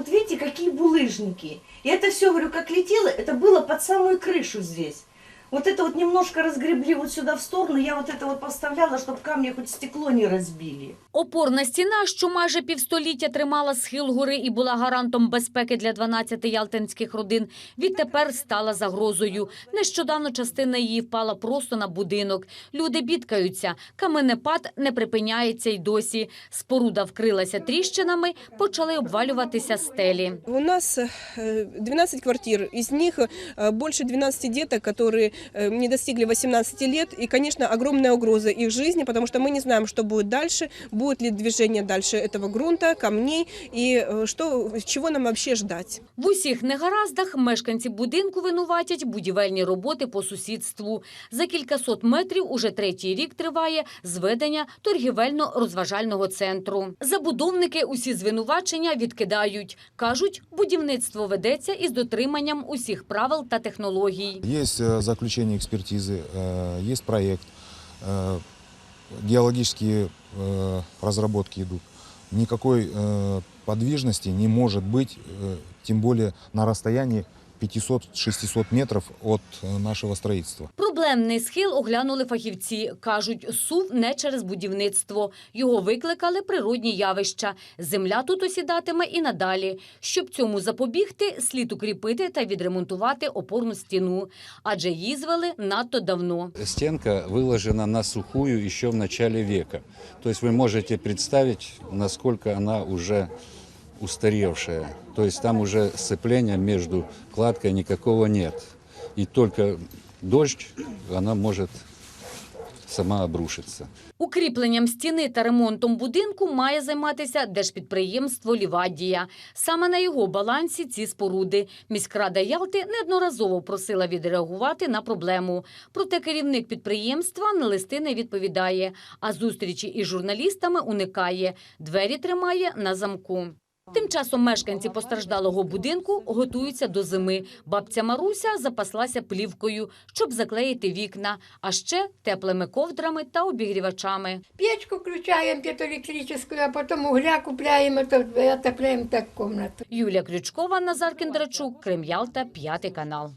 вот видите, какие булыжники. И это все, говорю, как летело, это было под самую крышу здесь. Вот это вот немножко разгребли вот сюда в сторону, я вот это вот поставляла, чтобы камни хоть стекло не разбили. Опорна стіна, що майже півстоліття тримала схил гори і була гарантом безпеки для 12 ялтинських родин, відтепер стала загрозою. Нещодавно частина її впала просто на будинок. Люди бідкаються. Каменепад не припиняється й досі. Споруда вкрилася тріщинами, почали обвалюватися стелі. У нас э, 12 квартир, из них э, больше 12 деток, которые э, не достигли 18 лет. И, конечно, огромная угроза их жизни, потому что мы не знаем, что будет дальше, будет ли движение дальше этого грунта, камней, и э, что, чего нам вообще ждать. В усіх негараздах мешканці будинку винуватять будівельні роботи по сусідству. За кількасот метрів уже третій рік триває зведення торгівельно-розважального центру. Забудовники усі звинувачення відкидають. Кажуть, будівництво ведеться із дотриманням усіх правил та технологій. Есть э, заключение экспертизы, э, есть проект, э, геологические э, разработки идут. Никакой э, подвижности не может быть, э, тем более на расстоянии 500-600 метров от э, нашего строительства. Проблемний схил оглянули фахівці. Кажуть, сув не через будівництво. Його викликали природні явища. Земля тут осідатиме і надалі. Щоб цьому запобігти, слід укріпити та відремонтувати опорну стіну. Адже її звели надто давно. Стенка выложена на сухую еще в начале века. То есть вы можете представить, насколько она уже устаревшая. То есть там уже сцепления между кладкой никакого нет. И только дождь, она может сама обрушиться. Укріпленням стіни та ремонтом будинку має займатися держпідприємство Лівадія. Саме на його балансі ці споруди. Міськрада Ялти неодноразово просила відреагувати на проблему. Проте керівник підприємства на листи не відповідає, а зустрічі із журналістами уникає. Двері тримає на замку. Тим часом мешканці постраждалого будинку готуються до зими. Бабця Маруся запаслася плівкою, щоб заклеїти вікна, а ще теплими ковдрами та обігрівачами. Печку включаємо где-то а потім угля купляємо, то отопляємо так кімнату. Юлія Крючкова, Назар Кіндрачук, Крем'ялта, п'ятий канал.